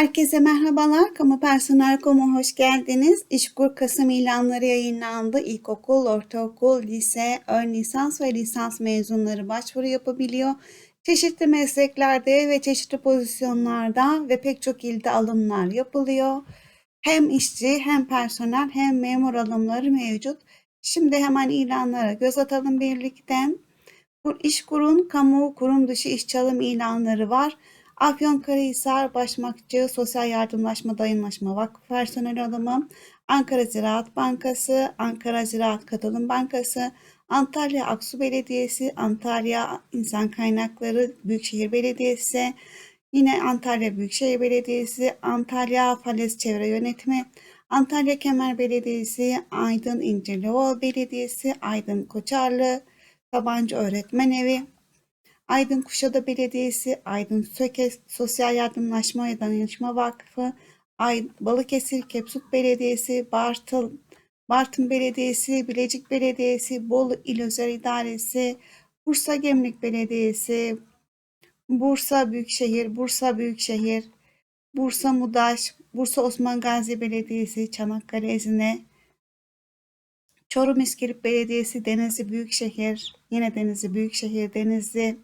Herkese merhabalar. Kamu Personel Komu hoş geldiniz. İşkur Kasım ilanları yayınlandı. İlkokul, ortaokul, lise, ön lisans ve lisans mezunları başvuru yapabiliyor. Çeşitli mesleklerde ve çeşitli pozisyonlarda ve pek çok ilde alımlar yapılıyor. Hem işçi hem personel hem memur alımları mevcut. Şimdi hemen ilanlara göz atalım birlikte. İşkur'un kamu kurum dışı iş çalım ilanları var. Afyonkarahisar Başmakçı Sosyal Yardımlaşma Dayanışma Vakfı personel alımı, Ankara Ziraat Bankası, Ankara Ziraat Katılım Bankası, Antalya Aksu Belediyesi, Antalya İnsan Kaynakları Büyükşehir Belediyesi, yine Antalya Büyükşehir Belediyesi, Antalya Fales Çevre Yönetimi, Antalya Kemer Belediyesi, Aydın İncirlioğlu Belediyesi, Aydın Koçarlı, Sabancı Öğretmen Evi, Aydın Kuşada Belediyesi, Aydın Söke Sosyal Yardımlaşma ve Danışma Vakfı, Ay Balıkesir Kepsut Belediyesi, Bartıl Bartın Belediyesi, Bilecik Belediyesi, Bolu İl Özel İdaresi, Bursa Gemlik Belediyesi, Bursa Büyükşehir, Bursa Büyükşehir, Bursa Mudaş, Bursa Osman Gazi Belediyesi, Çanakkale Ezine, Çorum İskilip Belediyesi, Denizli Büyükşehir, yine Denizli Büyükşehir, Denizli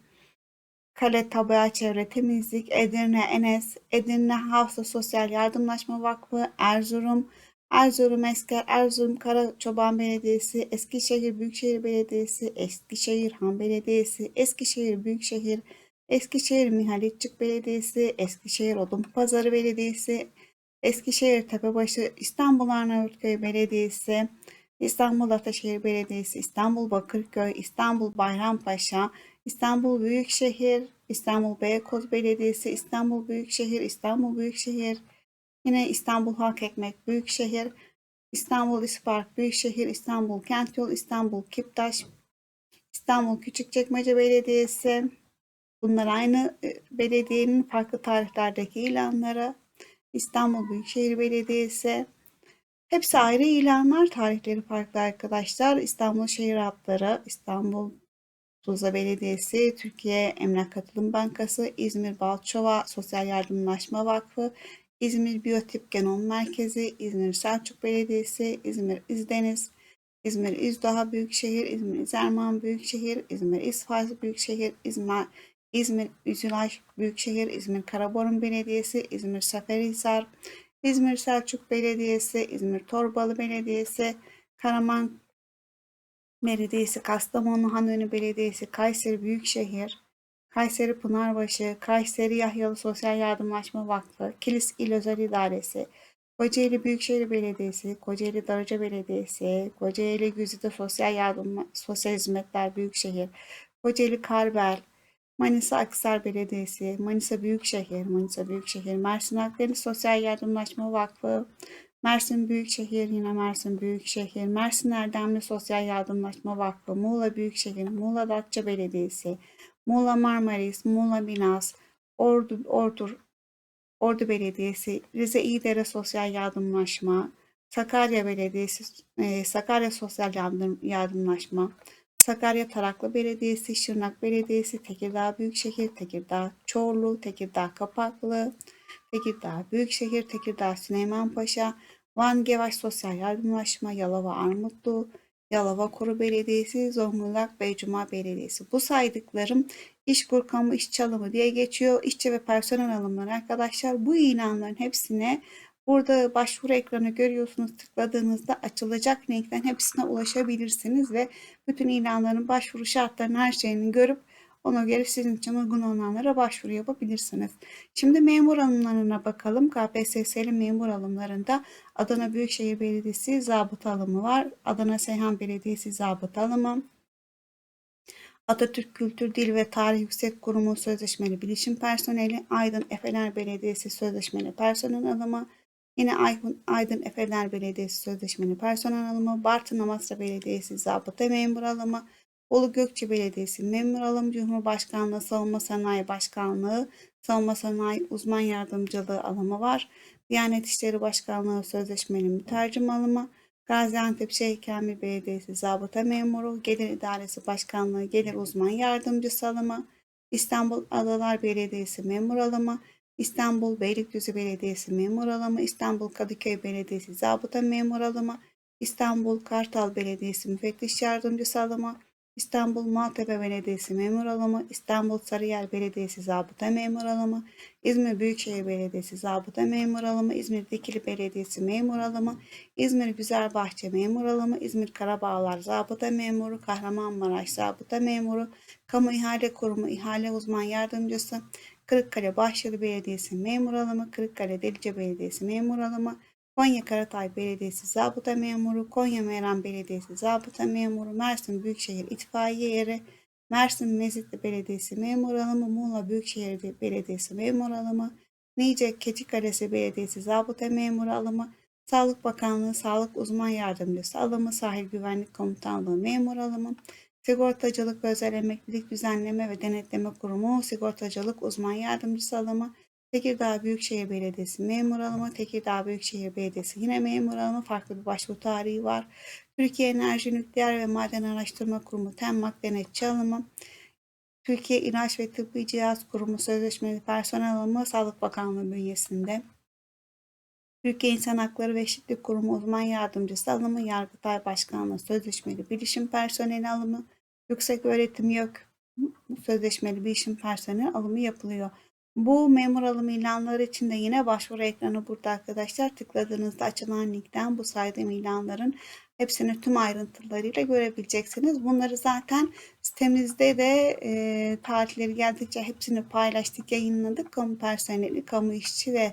Kale Tabiat Çevre Temizlik, Edirne Enes, Edirne Hafsa Sosyal Yardımlaşma Vakfı, Erzurum, Erzurum Esker, Erzurum Kara Çoban Belediyesi, Eskişehir Büyükşehir Belediyesi, Eskişehir Han Belediyesi, Eskişehir Büyükşehir, Eskişehir Mihaletçik Belediyesi, Eskişehir Odunpazarı Belediyesi, Eskişehir Tepebaşı, İstanbul Arnavutköy Belediyesi, İstanbul Ataşehir Belediyesi, İstanbul Bakırköy, İstanbul Bayrampaşa, İstanbul Büyükşehir, İstanbul Beykoz Belediyesi, İstanbul Büyükşehir, İstanbul Büyükşehir, yine İstanbul Halk Ekmek Büyükşehir, İstanbul İspark Büyükşehir, İstanbul Kentyol, İstanbul Kiptaş, İstanbul Küçükçekmece Belediyesi. Bunlar aynı e, belediyenin farklı tarihlerdeki ilanları. İstanbul Büyükşehir Belediyesi. Hepsi ayrı ilanlar, tarihleri farklı arkadaşlar. İstanbul Şehir Hatları, İstanbul Tuzla Belediyesi, Türkiye Emlak Katılım Bankası, İzmir Balçova Sosyal Yardımlaşma Vakfı, İzmir Biyotip Genom Merkezi, İzmir Selçuk Belediyesi, İzmir İzdeniz, İzmir İzdaha Büyükşehir, İzmir İzerman Büyükşehir, İzmir İsfaz Büyükşehir, İzmir İzmir Üzülaş Büyükşehir, İzmir Karaborun Belediyesi, İzmir Seferihisar, İzmir Selçuk Belediyesi, İzmir Torbalı Belediyesi, Karaman Belediyesi, Kastamonu Hanönü Belediyesi, Kayseri Büyükşehir, Kayseri Pınarbaşı, Kayseri Yahyalı Sosyal Yardımlaşma Vakfı, Kilis İl Özel İdaresi, Kocaeli Büyükşehir Belediyesi, Kocaeli Darıca Belediyesi, Kocaeli Güzide Sosyal Yardım Sosyal Hizmetler Büyükşehir, Kocaeli Karbel, Manisa Aksar Belediyesi, Manisa Büyükşehir, Manisa Büyükşehir, Mersin Akdeniz Sosyal Yardımlaşma Vakfı, Mersin Büyükşehir, yine Mersin Büyükşehir, Mersin Erdemli Sosyal Yardımlaşma Vakfı, Muğla Büyükşehir, Muğla Datça Belediyesi, Muğla Marmaris, Muğla Binas, Ordu, Ordu, Ordu Belediyesi, Rize İdere Sosyal Yardımlaşma, Sakarya Belediyesi, e, Sakarya Sosyal Yardım, Yardımlaşma, Sakarya Taraklı Belediyesi, Şırnak Belediyesi, Tekirdağ Büyükşehir, Tekirdağ Çorlu, Tekirdağ Kapaklı, Tekirdağ Büyükşehir, Tekirdağ Süleymanpaşa, Van Gevaş Sosyal Yardımlaşma, Yalova Armutlu, Yalova Koru Belediyesi, Zonguldak Beycuma Belediyesi. Bu saydıklarım İşkur Kamu İş Çalımı diye geçiyor. İşçi ve personel alımları arkadaşlar. Bu ilanların hepsine burada başvuru ekranı görüyorsunuz. Tıkladığınızda açılacak linkten hepsine ulaşabilirsiniz ve bütün ilanların başvuru şartlarını her şeyini görüp ona göre sizin için uygun olanlara başvuru yapabilirsiniz. Şimdi memur alımlarına bakalım. KPSS'li memur alımlarında Adana Büyükşehir Belediyesi zabıta alımı var. Adana Seyhan Belediyesi zabıta alımı. Atatürk Kültür Dil ve Tarih Yüksek Kurumu Sözleşmeli Bilişim Personeli, Aydın Efeler Belediyesi Sözleşmeli Personel Alımı, yine Aydın, Aydın Efeler Belediyesi Sözleşmeli Personel Alımı, Bartın Amasra Belediyesi Zabıta Memur Alımı, Bolu Gökçe Belediyesi Memur Alım Cumhurbaşkanlığı Savunma Sanayi Başkanlığı Savunma Sanayi Uzman Yardımcılığı alımı var. Diyanet İşleri Başkanlığı Sözleşmeli Mütercim alımı, Gaziantep Şeyh Kamil Belediyesi Zabıta Memuru, Gelir İdaresi Başkanlığı Gelir Uzman Yardımcısı alımı, İstanbul Adalar Belediyesi Memur alımı, İstanbul Beylikdüzü Belediyesi memur alımı, İstanbul Kadıköy Belediyesi zabıta memur alımı, İstanbul Kartal Belediyesi müfettiş yardımcısı alımı, İstanbul Maltepe Belediyesi memur alımı, İstanbul Sarıyer Belediyesi zabıta memur alımı, İzmir Büyükşehir Belediyesi zabıta memur alımı, İzmir Dikili Belediyesi memur alımı, İzmir Güzelbahçe memur alımı, İzmir Karabağlar zabıta memuru, Kahramanmaraş zabıta memuru, Kamu İhale Kurumu ihale uzman yardımcısı, Kırıkkale Bahçeli Belediyesi memur alımı, Kırıkkale Delice Belediyesi memur alımı, Konya Karatay Belediyesi zabıta memuru, Konya Meram Belediyesi zabıta memuru, Mersin Büyükşehir İtfaiye Yeri, Mersin Mezitli Belediyesi memur alımı, Muğla Büyükşehir Belediyesi memur alımı, Niğde Keçikalesi Belediyesi zabıta memuru alımı, Sağlık Bakanlığı Sağlık Uzman Yardımcısı alımı, Sahil Güvenlik Komutanlığı memur alımı, Sigortacılık ve Özel Emeklilik Düzenleme ve Denetleme Kurumu Sigortacılık Uzman Yardımcısı alımı, Tekirdağ Büyükşehir Belediyesi memur alımı, Tekirdağ Büyükşehir Belediyesi yine memur alımı, farklı bir başvuru tarihi var. Türkiye Enerji Nükleer ve Maden Araştırma Kurumu TEMMAK denetçi alımı, Türkiye İlaç ve Tıbbi Cihaz Kurumu Sözleşmeli Personel Alımı Sağlık Bakanlığı bünyesinde. Türkiye İnsan Hakları ve Eşitlik Kurumu Uzman Yardımcısı alımı, Yargıtay Başkanlığı Sözleşmeli Bilişim Personeli alımı, Yüksek Öğretim YÖK Sözleşmeli Bilişim Personeli alımı yapılıyor. Bu memur alım ilanları için de yine başvuru ekranı burada arkadaşlar. Tıkladığınızda açılan linkten bu saydığım ilanların hepsini tüm ayrıntılarıyla görebileceksiniz. Bunları zaten sitemizde de e, tarihleri geldikçe hepsini paylaştık, yayınladık. Kamu personeli, kamu işçi ve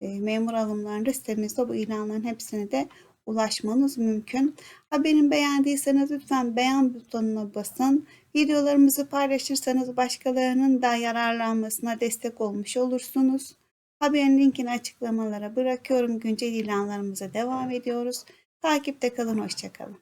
e, memur alımlarında sitemizde bu ilanların hepsini de ulaşmanız mümkün. Haberini beğendiyseniz lütfen beğen butonuna basın. Videolarımızı paylaşırsanız başkalarının da yararlanmasına destek olmuş olursunuz. Haberin linkini açıklamalara bırakıyorum. Güncel ilanlarımıza devam ediyoruz. Takipte kalın, hoşçakalın.